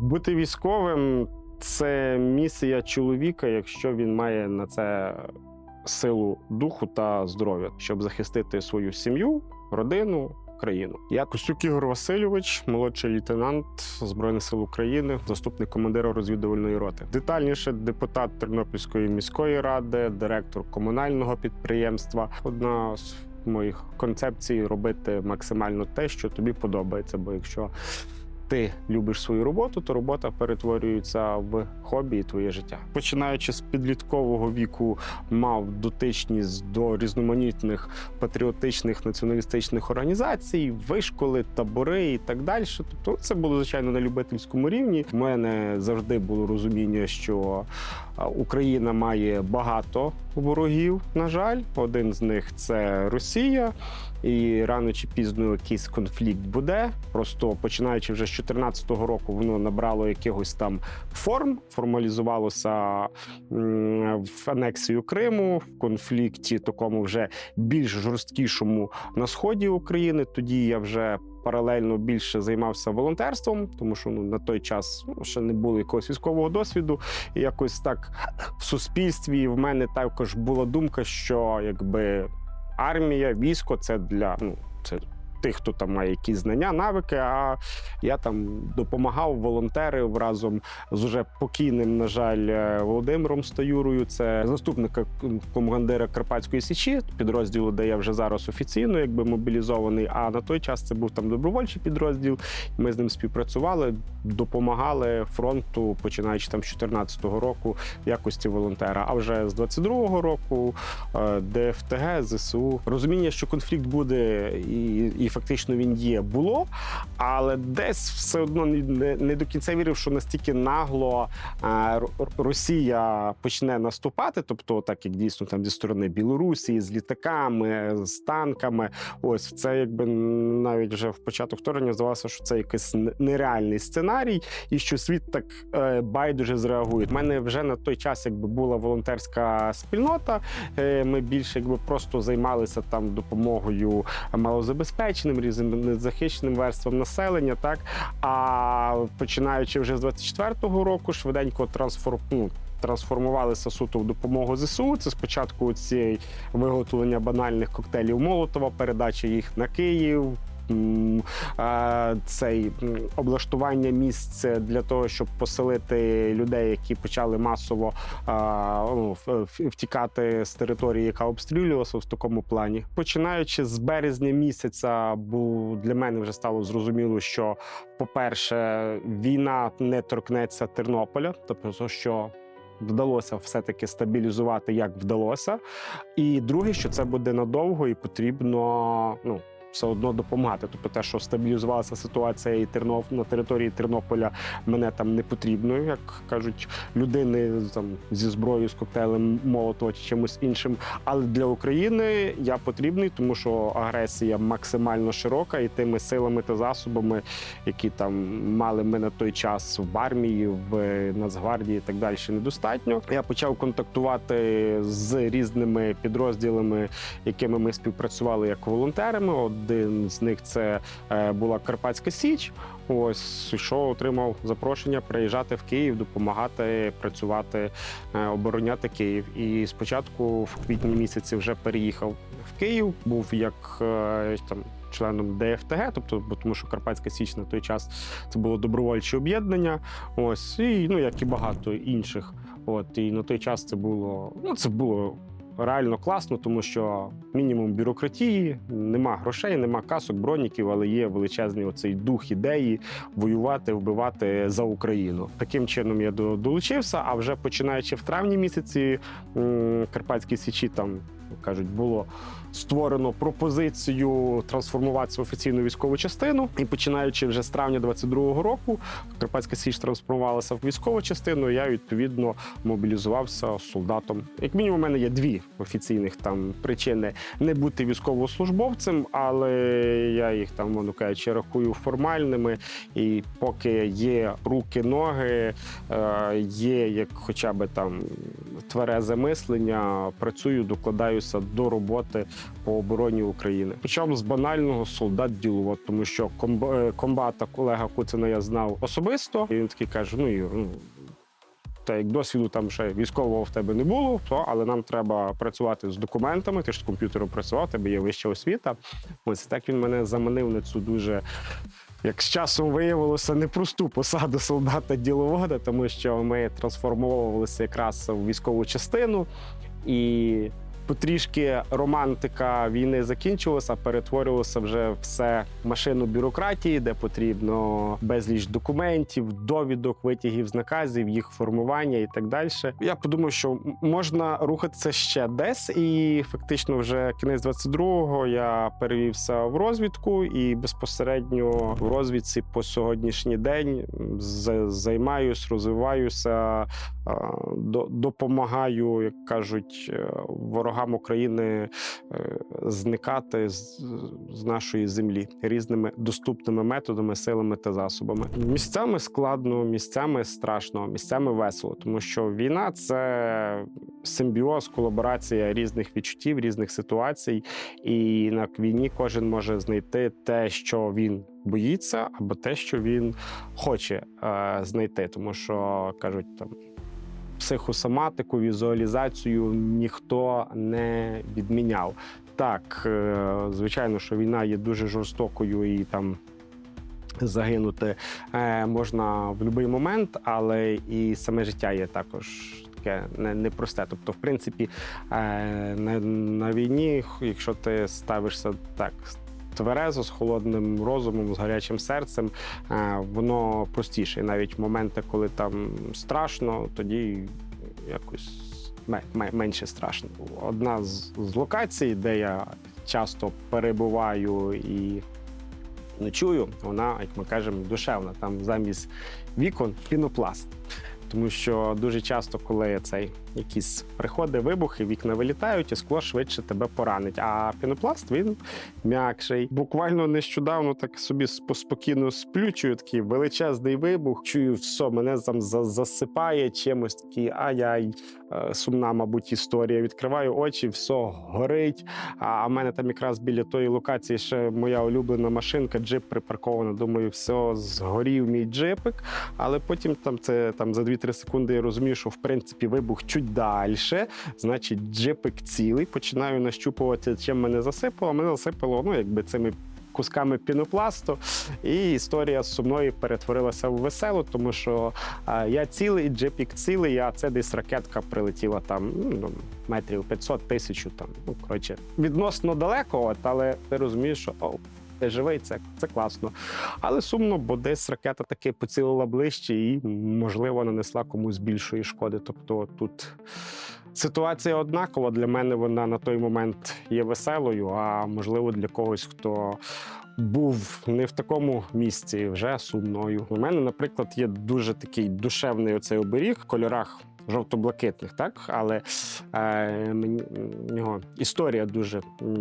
Бути військовим це місія чоловіка, якщо він має на це силу духу та здоров'я, щоб захистити свою сім'ю, родину. Країну я Костюк Ігор Васильович, молодший лейтенант Збройних сил України, заступник командира розвідувальної роти. Детальніше депутат Тернопільської міської ради, директор комунального підприємства. Одна з моїх концепцій робити максимально те, що тобі подобається. Бо якщо ти любиш свою роботу, то робота перетворюється в хобі і твоє життя. Починаючи з підліткового віку, мав дотичність до різноманітних патріотичних націоналістичних організацій, вишколи, табори і так далі. Тобто, це було звичайно на любительському рівні. У мене завжди було розуміння, що Україна має багато ворогів. На жаль, один з них це Росія. І рано чи пізно якийсь конфлікт буде. Просто починаючи вже з 2014 року, воно набрало якихось там форм, формалізувалося в анексію Криму, в конфлікті такому вже більш жорсткішому на сході України. Тоді я вже. Паралельно більше займався волонтерством, тому що ну на той час ну, ще не було якогось військового досвіду. І якось так в суспільстві в мене також була думка, що якби армія, військо це для ну це тих, хто там має якісь знання, навики. А я там допомагав, волонтерив разом з уже покійним, на жаль, е, Володимиром Стаюрою. Це заступника командира Карпатської січі, підрозділу, де я вже зараз офіційно якби мобілізований. А на той час це був там добровольчий підрозділ. Ми з ним співпрацювали, допомагали фронту, починаючи там з 2014 року в якості волонтера. А вже з 22-го року е, ДФТГ, ЗСУ. Розуміння, що конфлікт буде, і, і фактично він є, було, але десь все одно не, до кінця вірив, що настільки нагло е, Росія почне наступати, тобто, так як дійсно там зі сторони Білорусі, з літаками, з танками. Ось це якби навіть вже в початок вторгнення здавалося, що це якийсь нереальний сценарій, і що світ так е, байдуже зреагує. У мене вже на той час, якби була волонтерська спільнота. Е, Ми більше якби просто займалися там допомогою малозабезпеченим, різним незахищеним верством населення. Так а починаючи вже з 24-го року, швиденько трансформ... ну, Трансформувалися суто в допомогу ЗСУ. Це спочатку ці виготовлення банальних коктейлів Молотова, передача їх на Київ. Цей облаштування місць для того, щоб поселити людей, які почали масово ну, втікати з території, яка обстрілювалася в такому плані. Починаючи з березня місяця, бо для мене вже стало зрозуміло, що, по-перше, війна не торкнеться Тернополя, тобто, що вдалося все-таки стабілізувати, як вдалося. І друге, що це буде надовго і потрібно ну. Все одно допомагати. Тобто, те, що стабілізувалася ситуація і Тернов на території Тернополя, мене там не потрібно, як кажуть, людини там зі зброєю, з коктейлем Молотова чи чимось іншим. Але для України я потрібний, тому що агресія максимально широка, і тими силами та засобами, які там мали ми на той час в армії, в Нацгвардії так далі, недостатньо. Я почав контактувати з різними підрозділами, якими ми співпрацювали як волонтерами. Один з них це е, була Карпатська Січ. Ось що отримав запрошення приїжджати в Київ, допомагати працювати, е, обороняти Київ. І спочатку в квітні місяці вже переїхав в Київ. Був як е, там. Членом ДФТГ, тобто, бо тому що Карпатська Січ на той час це було добровольче об'єднання. Ось і ну як і багато інших. От і на той час це було ну це було реально класно, тому що мінімум бюрократії, нема грошей, нема касок, броніків, але є величезний оцей дух ідеї воювати, вбивати за Україну. Таким чином я долучився. А вже починаючи в травні місяці, Карпатські Січі там кажуть, було створено пропозицію трансформуватися в офіційну військову частину. І починаючи вже з травня 22-го року, Карпатська Січ трансформувалася в військову частину. Я відповідно мобілізувався солдатом. Як мінімум, у мене є дві офіційних там причини не бути військовослужбовцем, але я їх там, мовно кажучи, рахую формальними. І поки є руки, ноги, е, є як хоча б там тверезе мислення, працюю, докладаю долучилися до роботи по обороні України. Причому з банального солдат діловод, тому що е, комбата колега Куцина я знав особисто, і він такий каже: ну Ігор, ну. Та як досвіду там ще військового в тебе не було, то але нам треба працювати з документами. Ти ж з комп'ютером працював, тебе є вища освіта. Ось так він мене заманив на цю дуже як з часом виявилося, непросту посаду солдата діловода, тому що ми трансформовувалися якраз в військову частину, і потрішки романтика війни закінчилася, перетворювалося вже все в машину бюрократії, де потрібно безліч документів, довідок, витягів з наказів, їх формування і так далі. Я подумав, що можна рухатися ще десь, і фактично вже кінець 22-го я перевівся в розвідку і безпосередньо в розвідці по сьогоднішній день з- займаюсь, розвиваюся, допомагаю, як кажуть, е, ворогам України е, зникати з, нашої землі різними доступними методами, силами та засобами. Місцями складно, місцями страшно, місцями весело, тому що війна це симбіоз, колаборація різних відчуттів, різних ситуацій. І на війні кожен може знайти те, що він боїться, або те, що він хоче е, знайти, тому що кажуть там. Психосоматику, візуалізацію ніхто не відміняв. Так, е, звичайно, що війна є дуже жорстокою і там загинути е, можна в будь-який момент, але і саме життя є також таке не- непросте. Тобто, в принципі, е, на, на війні, якщо ти ставишся так. Тверезо, з холодним розумом, з гарячим серцем, е, воно простіше. І навіть моменти, коли там страшно, тоді якось ме- ме- менше страшно. Одна з, локацій, де я часто перебуваю і ночую, вона, як ми кажемо, душевна. Там замість вікон пінопласт. Тому що дуже часто, коли цей якісь приходи, вибухи, вікна вилітають, і скло швидше тебе поранить. А пінопласт він м'якший. Буквально нещодавно так собі спо- спокійно сплю, чую такий величезний вибух. Чую, все, мене там засипає чимось такий ай-яй, е, сумна, мабуть, історія. Відкриваю очі, все горить. А в мене там якраз біля тої локації ще моя улюблена машинка, джип припаркована. Думаю, все, згорів мій джипик. Але потім там це там за 2-3 секунди я розумію, що в принципі вибух чуть далі. Значить, джипик цілий. Починаю нащупувати, чим мене засипало. Мене засипало, ну якби цими. Кусками пінопласту, і історія з сумною перетворилася в веселу, тому що я цілий, джипік цілий, а це десь ракетка прилетіла там ну, метрів 500 тисячу. Там ну коротше, відносно далеко, от, але ти розумієш, що о, ти живий, це, це класно. Але сумно, бо десь ракета таки поцілила ближче і, можливо, нанесла комусь більшої шкоди. Тобто тут ситуація однакова. Для мене вона на той момент є веселою, а можливо, для когось, хто. Був не в такому місці, вже сумною. У мене, наприклад, є дуже такий душевний оцей оберіг в кольорах жовто-блакитних, так але е, мені в нього історія дуже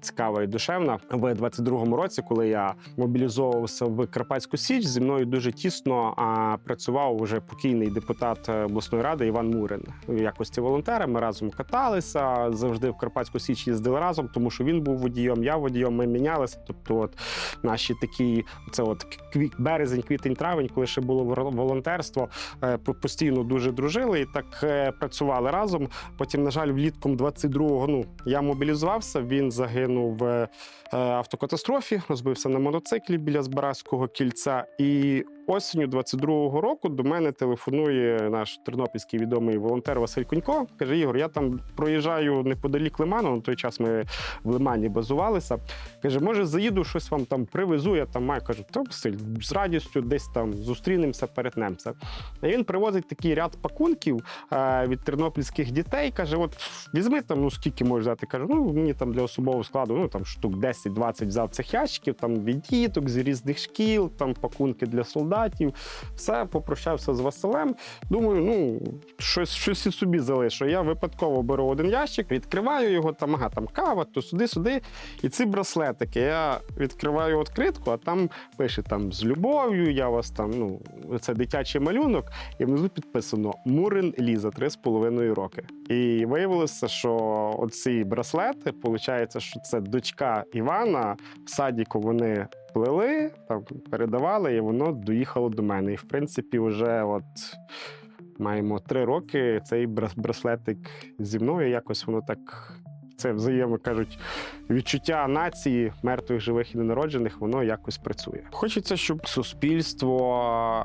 цікава і душевна. В 22-му році, коли я мобілізовувався в Карпатську Січ, зі мною дуже тісно а, працював уже покійний депутат е, обласної ради Іван Мурин в якості волонтера. Ми разом каталися завжди в Карпатську Січ їздили разом, тому що він був водієм, я водієм. Ми мінялися. Тобто, от наші такі, це от кві- березень, квітень, травень, коли ще було волонтерство, е, постійно дуже дружили і так працювали разом. Потім, на жаль, влітком 22-го, ну я мобілізувався. Він загинув в е, автокатастрофі, розбився на мотоциклі біля Збаразького кільця. І осінню 22-го року до мене телефонує наш тернопільський відомий волонтер Василь Конько. Каже: Ігор, я там проїжджаю неподалік Лиману. На той час ми в Лимані базувалися. Каже, може, заїду, щось вам там привезу. Я там маю кажу, та Василь, з радістю десь там зустрінемося, перетнемося. І він привозить такий ряд пакунків е, від тернопільських дітей. Каже: От візьми там, ну скільки можеш взяти. Кажу, ну мені там для особового складу, ну там штук 10-20 взяв цих ящиків, там від діток з різних шкіл, там пакунки для солдатів. Солдатів. Все, попрощався з Василем. Думаю, ну щось, щось і собі залишу. Я випадково беру один ящик, відкриваю його, там, ага, там кава, то сюди-сюди. І ці браслетики. Я відкриваю відкритку, а там пише там з любов'ю, я вас там, ну, це дитячий малюнок, і внизу підписано Мурин Ліза, три з половиною роки. І виявилося, що оці браслети, виходить, що це дочка Івана. В садіку вони плели, там передавали, і воно доїхало до мене. І в принципі, вже от. Маємо три роки цей браслетик зі мною. Якось воно так. Це взаємно кажуть, відчуття нації мертвих, живих і ненароджених, воно якось працює. Хочеться, щоб суспільство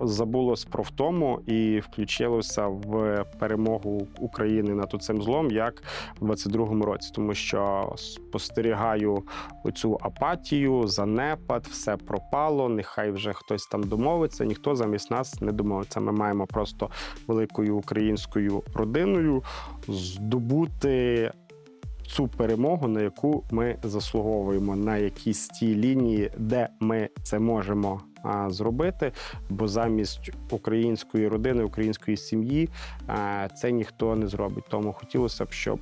забулось про втому і включилося в перемогу України над цим злом, як в 22-му році, тому що спостерігаю оцю апатію, занепад, все пропало. Нехай вже хтось там домовиться. Ніхто замість нас не домовиться. Ми маємо просто великою українською родиною здобути цю перемогу, на яку ми заслуговуємо, на якійсь тій лінії, де ми це можемо зробити. Бо замість української родини, української сім'ї це ніхто не зробить. Тому хотілося б, щоб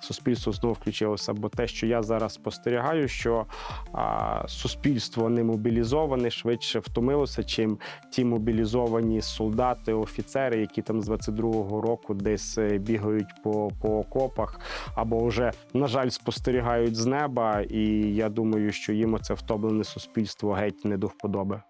суспільство знову включилося. Бо те, що я зараз спостерігаю, що а, суспільство не мобілізоване, швидше втомилося, чим ті мобілізовані солдати, офіцери, які там з 22-го року десь е, бігають по, по окопах, або вже, на жаль, спостерігають з неба. І я думаю, що їм це втомлене суспільство геть не до вподоби.